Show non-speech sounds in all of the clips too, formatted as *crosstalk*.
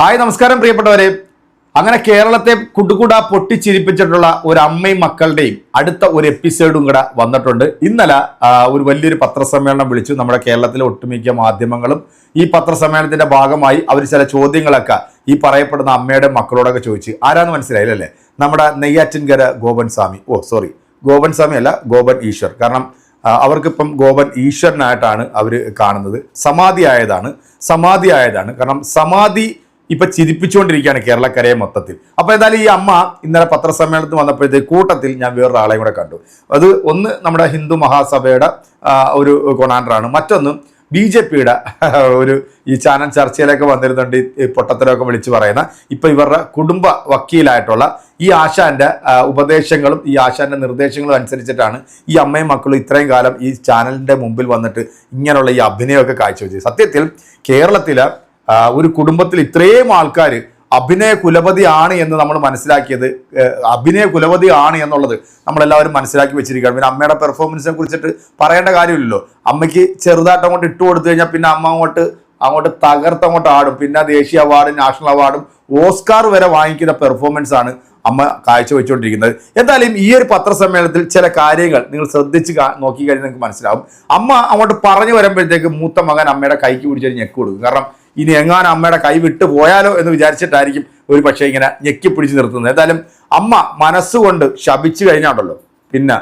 Hi നമസ്കാരം പ്രിയപ്പെട്ടവരെ. അങ്ങനെ കേരളത്തെ കുട്ടുകൂട പൊട്ടിച്ചിരിപ്പിച്ചിട്ടുള്ള ഒരു അമ്മയും മക്കളുടെയും അടുത്ത ഒരു എപ്പിസോഡും കൂടെ വന്നിട്ടുണ്ട്. ഇന്നലെ ഒരു വലിയൊരു പത്രസമ്മേളനം വിളിച്ചു. നമ്മുടെ കേരളത്തിലെ ഒട്ടുമിക്ക മാധ്യമങ്ങളും ഈ പത്രസമ്മേളനത്തിന്റെ ഭാഗമായി അവർ ചില ചോദ്യങ്ങളൊക്കെ ഈ പറയപ്പെടുന്ന അമ്മയുടെ മക്കളോടൊക്കെ ചോദിച്ചു. ആരാന്ന് മനസ്സിലായില്ലല്ലേ നമ്മുടെ നെയ്യാറ്റിൻകര ഗോപൻ സ്വാമി ഓ സോറി ഗോപൻ സ്വാമി അല്ല ഗോപൻ ഈശ്വർ. കാരണം അവർക്കിപ്പം ഗോപൻ ഈശ്വരനായിട്ടാണ് അവർ കാണുന്നത്. സമാധി ആയതാണ് സമാധി ആയതാണ് കാരണം സമാധി ഇപ്പൊ ചിരിപ്പിച്ചുകൊണ്ടിരിക്കുകയാണ് കേരളക്കരയെ മൊത്തത്തിൽ. അപ്പോൾ ഏതായാലും ഈ അമ്മ ഇന്നലെ പത്രസമ്മേളനത്തിൽ വന്നപ്പോഴത്തേക്ക് കൂട്ടത്തിൽ ഞാൻ വേറൊരാളെയും കൂടെ കണ്ടു. അത് ഒന്ന് നമ്മുടെ ഹിന്ദു മഹാസഭയുടെ ഒരു കൊണാണ്ടറാണ് മറ്റൊന്ന് ബി ജെ പിയുടെ *laughs* ഒരു ഈ ചാനൽ ചർച്ചയിലൊക്കെ വന്നിരുന്നുണ്ട് ഈ- പൊട്ടത്തിലൊക്കെ വിളിച്ചു പറയുന്ന ഇപ്പം ഇവരുടെ കുടുംബ വക്കീലായിട്ടുള്ള ഈ ആശാന്റെ ഉപദേശങ്ങളും ഈ ആശാന്റെ നിർദ്ദേശങ്ങളും അനുസരിച്ചിട്ടാണ് ഈ അമ്മയും മക്കളും ഇത്രയും കാലം ഈ ചാനലിന്റെ മുമ്പിൽ വന്നിട്ട് ഇങ്ങനെയുള്ള ഈ അഭിനയമൊക്കെ കാഴ്ചവെച്ചത്. സത്യത്തിൽ കേരളത്തിലെ ഒരു കുടുംബത്തിൽ ഇത്രയും ആൾക്കാർ അഭിനയ കുലപതി ആണ് എന്ന് നമ്മൾ മനസ്സിലാക്കിയത് അഭിനയ കുലപതി ആണ് എന്നുള്ളത് നമ്മളെല്ലാവരും മനസ്സിലാക്കി വെച്ചിരിക്കുകയാണ്. പിന്നെ അമ്മയുടെ പെർഫോമൻസിനെ കുറിച്ചിട്ട് പറയേണ്ട കാര്യമില്ലല്ലോ. അമ്മയ്ക്ക് ചെറുതായിട്ട് അങ്ങോട്ട് ഇട്ട് കൊടുത്തു കഴിഞ്ഞാൽ പിന്നെ അമ്മ അങ്ങോട്ട് അങ്ങോട്ട് തകർത്ത് അങ്ങോട്ട് ആടും. പിന്നെ ദേശീയ അവാർഡും നാഷണൽ അവാർഡും ഓസ്കാർ വരെ വാങ്ങിക്കുന്ന പെർഫോമൻസ് ആണ് അമ്മ കാഴ്ചവെച്ചുകൊണ്ടിരിക്കുന്നത് എന്തായാലും ഈ ഒരു പത്രസമ്മേളനത്തിൽ ചില കാര്യങ്ങൾ നിങ്ങൾ ശ്രദ്ധിച്ച് നോക്കി നോക്കിക്കഴിഞ്ഞാൽ നിങ്ങൾക്ക് മനസ്സിലാവും. അമ്മ അങ്ങോട്ട് പറഞ്ഞു വരുമ്പോഴത്തേക്ക് മൂത്ത മകൻ അമ്മയുടെ കൈക്ക് പിടിച്ചൊരു ഞെക്ക് കൊടുക്കും. കാരണം ഇനി എങ്ങാനും അമ്മയുടെ കൈ വിട്ടു പോയാലോ എന്ന് വിചാരിച്ചിട്ടായിരിക്കും ഒരു പക്ഷേ ഇങ്ങനെ ഞെക്കി പിടിച്ചു നിർത്തുന്നത്. എന്തായാലും അമ്മ മനസ്സുകൊണ്ട് ശപിച്ചു കഴിഞ്ഞാണ്ടല്ലോ പിന്നെ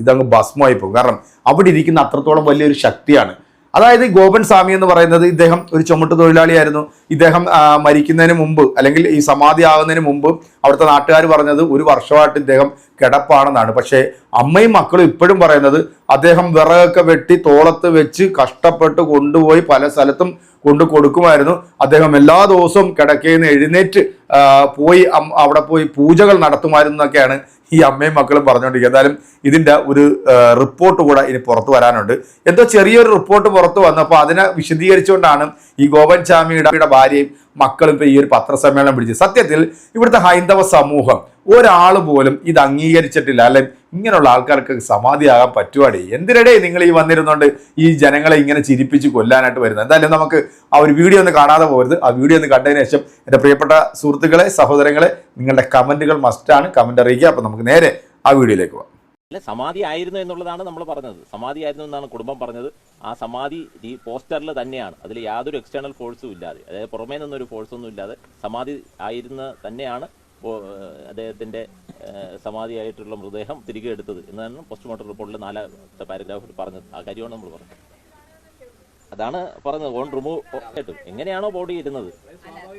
ഇതങ്ങ് ഭസ്മമായി പോകും. കാരണം അവിടെ ഇരിക്കുന്ന അത്രത്തോളം വലിയൊരു ശക്തിയാണ് അതായത് ഗോപൻ സ്വാമി എന്ന് പറയുന്നത് ഇദ്ദേഹം ഒരു ചുമട്ട് തൊഴിലാളിയായിരുന്നു. ഇദ്ദേഹം മരിക്കുന്നതിന് മുമ്പ് അല്ലെങ്കിൽ ഈ സമാധി ആകുന്നതിന് മുമ്പ് അവിടുത്തെ നാട്ടുകാർ പറഞ്ഞത് ഒരു വർഷമായിട്ട് ഇദ്ദേഹം കിടപ്പാണെന്നാണ്. പക്ഷേ അമ്മയും മക്കളും ഇപ്പോഴും പറയുന്നത് അദ്ദേഹം വിറകൊക്കെ വെട്ടി തോളത്ത് വെച്ച് കഷ്ടപ്പെട്ട് കൊണ്ടുപോയി പല സ്ഥലത്തും കൊണ്ടു കൊടുക്കുമായിരുന്നു. അദ്ദേഹം എല്ലാ ദിവസവും കിടക്കയിൽ നിന്ന് എഴുന്നേറ്റ് പോയി അവിടെ പോയി പൂജകൾ നടത്തുമായിരുന്നു എന്നൊക്കെയാണ് ഈ അമ്മയും മക്കളും പറഞ്ഞുകൊണ്ടിരിക്കുക. എന്തായാലും ഇതിന്റെ ഒരു റിപ്പോർട്ട് കൂടെ ഇനി പുറത്തു വരാനുണ്ട്. എന്തോ ചെറിയൊരു റിപ്പോർട്ട് പുറത്തു വന്നപ്പോൾ അതിനെ വിശദീകരിച്ചുകൊണ്ടാണ് ഈ ഗോപൻ ചാമിയുടെ ഭാര്യയും മക്കളും ഇപ്പൊ ഈ ഒരു പത്രസമ്മേളനം വിളിച്ചത്. സത്യത്തിൽ ഇവിടുത്തെ ഹൈന്ദവ സമൂഹം ഒരാൾ പോലും ഇത് അംഗീകരിച്ചിട്ടില്ല. അല്ലെ ഇങ്ങനെയുള്ള ആൾക്കാർക്ക് സമാധിയാകാൻ പറ്റുവാടേ. എന്തിനടേ നിങ്ങൾ ഈ വന്നിരുന്നുകൊണ്ട് ഈ ജനങ്ങളെ ഇങ്ങനെ ചിരിപ്പിച്ച് കൊല്ലാനായിട്ട് വരുന്നത്? എന്തായാലും നമുക്ക് ആ ഒരു വീഡിയോ ഒന്ന് കാണാതെ പോകരുത് ആ വീഡിയോ ഒന്ന് കണ്ടതിന് ശേഷം എന്റെ പ്രിയപ്പെട്ട സുഹൃത്തുക്കളെ സഹോദരങ്ങളെ നിങ്ങളുടെ കമന്റുകൾ മസ്റ്റാണ് കമന്റ് അറിയിക്കുക. അപ്പം നമുക്ക് നേരെ ആ വീഡിയോയിലേക്ക് പോകാം. സമാധി ആയിരുന്നു എന്നുള്ളതാണ് നമ്മൾ പറഞ്ഞത്. സമാധി ആയിരുന്നു എന്നാണ് കുടുംബം പറഞ്ഞത്. ആ സമാധി ഈ പോസ്റ്ററിൽ തന്നെയാണ്. അതിൽ യാതൊരു എക്സ്റ്റേണൽ ഫോഴ്സും ഇല്ലാതെ. അതായത് പുറമേ നിന്നൊരു ഫോഴ്സൊന്നും ഇല്ലാതെ സമാധി ആയിരുന്ന തന്നെയാണ് ഏഹ് സമാധിയായിട്ടുള്ള മൃതദേഹം തിരികെ എടുത്തത് എന്നാണ് പോസ്റ്റ്മോർട്ടം റിപ്പോർട്ടിലെ നാലാമത്തെ പാരഗ്രാഫിൽ പറഞ്ഞത്. ആ കാര്യമാണ് നമ്മൾ പറഞ്ഞത്. അതാണ് പറഞ്ഞത്. ഓൺ റിമൂവ് ആയിട്ടും. എങ്ങനെയാണോ ബോഡി ഇരുന്നത്?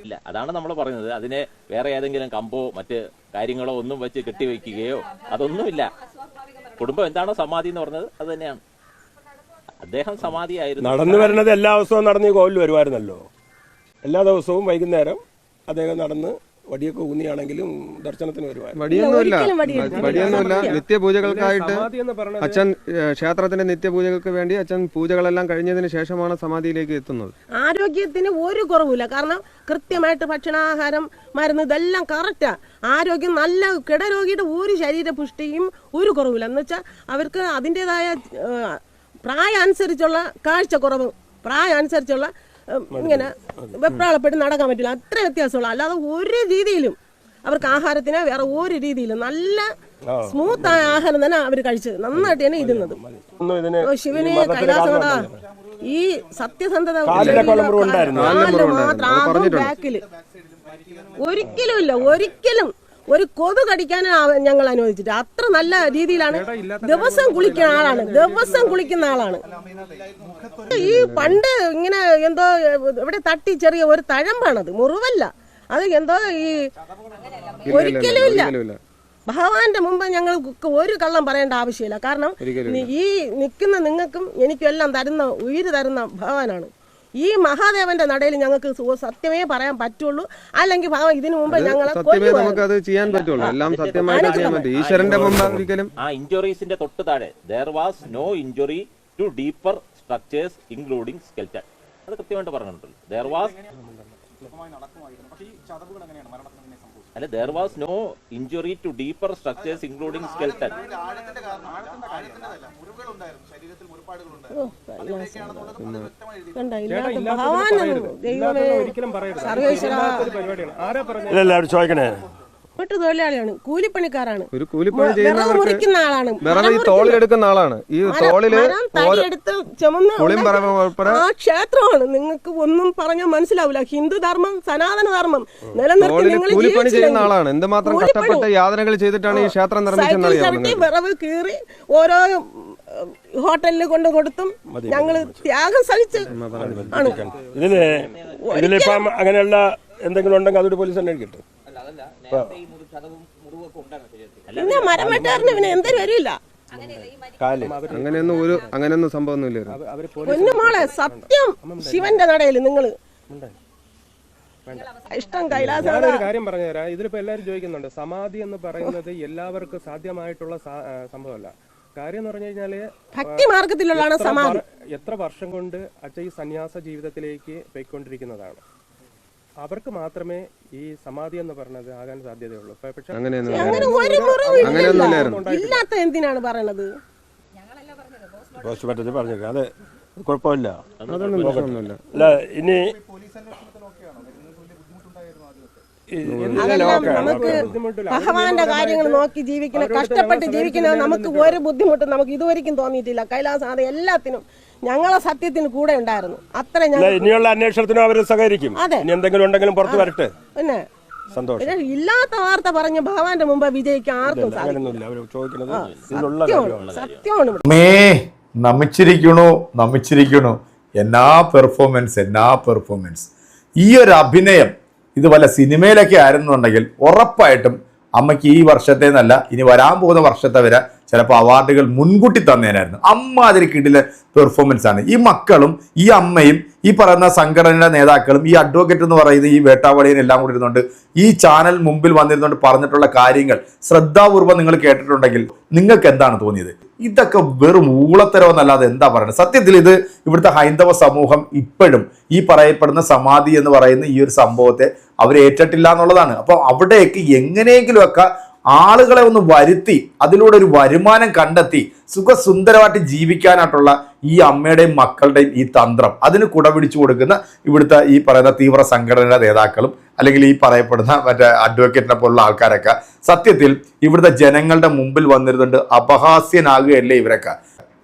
ഇല്ല അതാണ് നമ്മൾ പറയുന്നത് അതിനെ വേറെ ഏതെങ്കിലും കമ്പോ മറ്റ് കാര്യങ്ങളോ ഒന്നും വെച്ച് കെട്ടിവെക്കുകയോ അതൊന്നുമില്ല. കുടുംബം എന്താണോ സമാധി എന്ന് പറഞ്ഞത്? അത് തന്നെയാണ്. അദ്ദേഹം സമാധിയായിരുന്നു. നടന്നു വരുന്നത് എല്ലാ ദിവസവും നടന്ന് ഈ കോവിൽ വരുമായിരുന്നല്ലോ. എല്ലാ ദിവസവും വൈകുന്നേരം അദ്ദേഹം നടന്ന് വടിയൊക്കെ ഊന്നിയാണെങ്കിലും ദർശനത്തിന് വരുവായിരുന്നു. നിത്യപൂജകൾക്കായിട്ട് അച്ഛൻ ക്ഷേത്രത്തിന്റെ നിത്യപൂജകൾക്ക് വേണ്ടി അച്ഛൻ പൂജകളെല്ലാം കഴിഞ്ഞതിന് ശേഷമാണ് സമാധിയിലേക്ക് എത്തുന്നത്. ആരോഗ്യത്തിന് ഒരു കുറവില്ല കാരണം കൃത്യമായിട്ട് ഭക്ഷണാഹാരം മരുന്ന് ഇതെല്ലാം കറക്റ്റാ ആരോഗ്യം നല്ല കിടരോഗിയുടെ ഒരു ശരീരപുഷ്ടിയും ഒരു കുറവില്ല എന്ന് വെച്ചാൽ അവർക്ക് അതിന്റെതായ പ്രായം അനുസരിച്ചുള്ള കാഴ്ചക്കുറവ് പ്രായം അനുസരിച്ചുള്ള ഇങ്ങനെ വെപ്രാളപ്പെട്ട് നടക്കാൻ പറ്റില്ല. അത്ര വ്യത്യാസമുള്ള അല്ലാതെ ഒരു രീതിയിലും അവർക്ക് ആഹാരത്തിന് വേറെ ഒരു രീതിയിലും നല്ല സ്മൂത്ത് ആയ ആഹാരം തന്നെ അവർ കഴിച്ചത് നന്നായിട്ട് തന്നെ ഇരുന്നത്. ശിവന് ഇതിന് ശിവനെ ഈ കൈലാസനടാ ഈ സത്യസന്ധത മാത്രം പറഞ്ഞിട്ടുണ്ട്. ബാക്കിൽ ഒരിക്കലും ഇല്ല ഒരിക്കലും ഒരു കൊതു കടിക്കാൻ ഞങ്ങൾ അനുവദിച്ചിട്ട്. അത്ര നല്ല രീതിയിലാണ് ദിവസം കുളിക്കുന്ന ആളാണ്. ദിവസം കുളിക്കുന്ന ആളാണ്. ഈ പണ്ട് ഇങ്ങനെ എന്തോ ഇവിടെ തട്ടി ചെറിയ ഒരു തഴമ്പാണത്. മുറിവല്ല. അത് എന്തോ ഈ ഒരിക്കലും ഇല്ല. ഭഗവാന്റെ മുമ്പ് ഞങ്ങൾ ഒരു കള്ളം പറയേണ്ട ആവശ്യമില്ല. കാരണം ഈ നിൽക്കുന്ന നിങ്ങൾക്കും എനിക്കും എല്ലാം തരുന്ന ഉയിര് തരുന്ന ഭഗവാനാണ്. ഈ മഹാദേവന്റെ നടയിൽ ഞങ്ങൾക്ക് സത്യമേ പറയാൻ പറ്റുള്ളൂ. അല്ലെങ്കിൽ ഭാവം ഇതിനു മുമ്പ് ഞങ്ങളെ അത് ചെയ്യാൻ പറ്റുള്ളൂ. എല്ലാം സത്യമായിട്ട് ചെയ്യാൻ പറ്റും. ഈശ്വരന്റെ മുമ്പ് ആ ഇഞ്ചുറീസിന്റെ തൊട്ട് താഴെ there was no injury to deeper structures including skeleton അത് കൃത്യമായിട്ട് പറഞ്ഞിട്ടുണ്ടല്ലോ ദർ വാസ് അല്ല there was no injury to deeper structures including ഇല്ലാത്തത് ഒരിക്കലും പറയരുത്. പരിപാടിയാണ്. ആരാ പറഞ്ഞത്? ഇല്ലല്ല ചോദിക്കണേ. തൊഴിലാളിയാണ് കൂലിപ്പണിക്കാരാണ്. ഒരു കൂലിപ്പണി ചെയ്യുന്ന ആളാണ്. വിറവ് ഈ തോളിലെടുക്കുന്ന ആളാണ്. ഈ തോളിൽ തടിയെടുത്ത് ചുമന്ന് ആ ക്ഷേത്രമാണ്. നിങ്ങൾക്ക് ഒന്നും പറഞ്ഞാൽ മനസ്സിലാവില്ല. ഹിന്ദു ധർമ്മം സനാതന ധർമ്മം നിലനിർത്തി നിങ്ങൾ കൂലിപ്പണി ചെയ്യുന്ന ആളാണ്. എന്തുമാത്രം. കഷ്ടപ്പെട്ട് യാതനകൾ ചെയ്തിട്ടാണ് ഈ ക്ഷേത്രം നിർമ്മിച്ചത് വിറവ് കീറി ഓരോ ഹോട്ടലിൽ കൊണ്ട് കൊടുത്തും ഞങ്ങൾ ത്യാഗം സഹിച്ച് ആണ്. ഇതിൽ ഇതിലിപ്പം അങ്ങനെയുള്ള എന്തെങ്കിലും ഉണ്ടെങ്കിൽ അതൊരു പോലീസ് തന്നെ കിട്ടും പിന്നെ മരം വെട്ടാറിന് പിന്നെ എന്തൊരു വരില്ല അങ്ങനെയൊന്നും ഒരു അങ്ങനെയൊന്നും സംഭവമൊന്നുമില്ലായിരുന്നു അവർ പൊന്നു സത്യം ശിവന്റെ നടയിൽ നിങ്ങൾ. ഇഷ്ടം കൈലാസ ഞാനൊരു കാര്യം പറഞ്ഞുതരാം ഇതിലിപ്പോ എല്ലാവരും ചോദിക്കുന്നുണ്ട്. സമാധി എന്ന് പറയുന്നത് എല്ലാവർക്കും സാധ്യമായിട്ടുള്ള സാ- ആ, സംഭവമല്ല. കാര്യം എന്ന് പറഞ്ഞു കഴിഞ്ഞാൽ ഭക്തി മാർഗത്തിലുള്ളതാണ് എത്ര സമാധി. വർ- എത്ര വർഷം കൊണ്ട് അച്ഛ ഈ സന്യാസ ജീവിതത്തിലേക്ക് പോയിക്കൊണ്ടിരിക്കുന്നതാണ്. അവർക്ക് മാത്രമേ ഈ സമാധി എന്ന് പറഞ്ഞത് ആകാൻ സാധ്യതയുള്ളൂ. പക്ഷെ അങ്ങനെ. ഇല്ലാത്ത എന്തിനാണ് പറയണത് പറഞ്ഞേക്കാം. കുഴപ്പമില്ല. അല്ല ഇനി അതെല്ലാം നമുക്ക് ഭഗവാന്റെ കാര്യങ്ങൾ നോക്കി ജീവിക്കണം. കഷ്ടപ്പെട്ട് ജീവിക്കണം. നമുക്ക് ഒരു ബുദ്ധിമുട്ടും നമുക്ക് ഇതുവരെയും തോന്നിയിട്ടില്ല. കൈലാസാദ എല്ലാത്തിനും ഞങ്ങളെ സത്യത്തിന് കൂടെ ഉണ്ടായിരുന്നു. അത്ര ഞങ്ങൾ ഇനിയുള്ള അന്വേഷണത്തിനും അവർ സഹകരിക്കും. അതെ. ഇനി എന്തെങ്കിലും ഉണ്ടെങ്കിലും പുറത്തു വരട്ടെ. പിന്നെ സന്തോഷം. ഇല്ലാത്ത വാർത്ത പറഞ്ഞ് ഭഗവാന്റെ മുമ്പ് വിജയിക്കാൻ ആർക്കും സത്യമാണ്. മേ നമിച്ചിരിക്കണു എന്നാ പെർഫോമൻസ് എന്നാ പെർഫോമൻസ് ഈ ഒരു അഭിനയം ഇത് വല്ല സിനിമയിലൊക്കെ ആയിരുന്നുണ്ടെങ്കിൽ ഉറപ്പായിട്ടും അമ്മയ്ക്ക് ഈ വർഷത്തെ എന്നല്ല ഇനി വരാൻ പോകുന്ന വർഷത്തെ വരെ ചിലപ്പോൾ അവാർഡുകൾ മുൻകൂട്ടി തന്നേനായിരുന്നു. അമ്മാതിരി കിടിലെ പെർഫോമൻസ് ആണ്. ഈ മക്കളും ഈ അമ്മയും ഈ പറയുന്ന സംഘടനയുടെ നേതാക്കളും ഈ അഡ്വക്കേറ്റ് എന്ന് പറയുന്ന ഈ വേട്ടാവളിയും എല്ലാം കൂടി ഇരുന്നുകൊണ്ട് ഈ ചാനൽ മുമ്പിൽ വന്നിരുന്നുകൊണ്ട് പറഞ്ഞിട്ടുള്ള കാര്യങ്ങൾ ശ്രദ്ധാപൂർവം നിങ്ങൾ കേട്ടിട്ടുണ്ടെങ്കിൽ നിങ്ങൾക്ക് എന്താണ് തോന്നിയത്? ഇതൊക്കെ വെറും ഊളത്തരമെന്നല്ലാതെ എന്താ പറയുന്നത് സത്യത്തിൽ ഇത് ഇവിടുത്തെ ഹൈന്ദവ സമൂഹം ഇപ്പോഴും ഈ പറയപ്പെടുന്ന സമാധി എന്ന് പറയുന്ന ഈ ഒരു സംഭവത്തെ അവർ ഏറ്റിട്ടില്ല എന്നുള്ളതാണ്. അപ്പോൾ അവിടേക്ക് എങ്ങനെയെങ്കിലുമൊക്കെ ആളുകളെ ഒന്ന് വരുത്തി അതിലൂടെ ഒരു വരുമാനം കണ്ടെത്തി സുഖസുന്ദരമായിട്ട് ജീവിക്കാനായിട്ടുള്ള ഈ അമ്മയുടെയും മക്കളുടെയും ഈ തന്ത്രം. അതിന് കുടപിടിച്ചു കൊടുക്കുന്ന ഇവിടുത്തെ ഈ പറയുന്ന തീവ്ര സംഘടനയുടെ നേതാക്കളും അല്ലെങ്കിൽ ഈ പറയപ്പെടുന്ന മറ്റേ അഡ്വക്കേറ്റിനെ പോലുള്ള ആൾക്കാരൊക്കെ സത്യത്തിൽ ഇവിടുത്തെ ജനങ്ങളുടെ മുമ്പിൽ വന്നിരുന്നുണ്ട് അപഹാസ്യനാകുകയല്ലേ ഇവരൊക്കെ?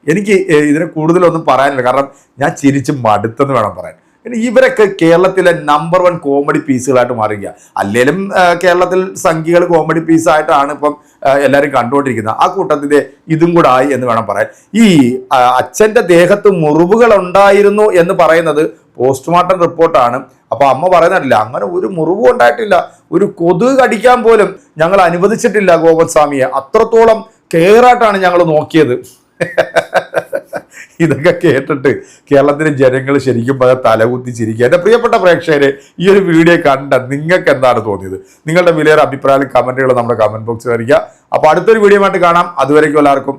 എനിക്ക് ഇതിനെ കൂടുതലൊന്നും പറയാനില്ല. കാരണം ഞാൻ ചിരിച്ച് മടുത്തെന്ന് വേണം പറയാൻ. പിന്നെ ഇവരൊക്കെ കേരളത്തിലെ നമ്പർ വൺ കോമഡി പീസുകളായിട്ട് മാറുക അല്ലെങ്കിലും കേരളത്തിൽ സംഖ്യകൾ കോമഡി പീസായിട്ടാണ് ഇപ്പം എല്ലാവരും കണ്ടുകൊണ്ടിരിക്കുന്നത്. ആ കൂട്ടത്തിന്റെ ഇതും കൂടെ ആയി എന്ന് വേണം പറയാൻ. ഈ അച്ഛന്റെ ദേഹത്ത് മുറിവുകൾ ഉണ്ടായിരുന്നു എന്ന് പറയുന്നത് പോസ്റ്റ്മോർട്ടം റിപ്പോർട്ടാണ് അപ്പൊ അമ്മ പറയുന്നില്ല അങ്ങനെ ഒരു മുറിവും ഉണ്ടായിട്ടില്ല. ഒരു കൊതുക് കടിക്കാൻ പോലും ഞങ്ങൾ അനുവദിച്ചിട്ടില്ല ഗോപൻസ്വാമിയെ അത്രത്തോളം കെയറായിട്ടാണ് ഞങ്ങൾ നോക്കിയത്. *laughs* ഇതൊക്കെ കേട്ടിട്ട് കേരളത്തിലെ ജനങ്ങൾ ശരിക്കും പല തലകുത്തി ചിരിക്കുക എന്റെ പ്രിയപ്പെട്ട പ്രേക്ഷകരെ ഈ ഒരു വീഡിയോ കണ്ട നിങ്ങൾക്ക് എന്താണ് തോന്നിയത്? നിങ്ങളുടെ വിലയേറെ അഭിപ്രായം കമന്റുകൾ നമ്മുടെ കമന്റ് ബോക്സിൽ വരിക അപ്പോൾ അടുത്തൊരു വീഡിയോ ആയിട്ട് കാണാം. അതുവരേക്കും എല്ലാവർക്കും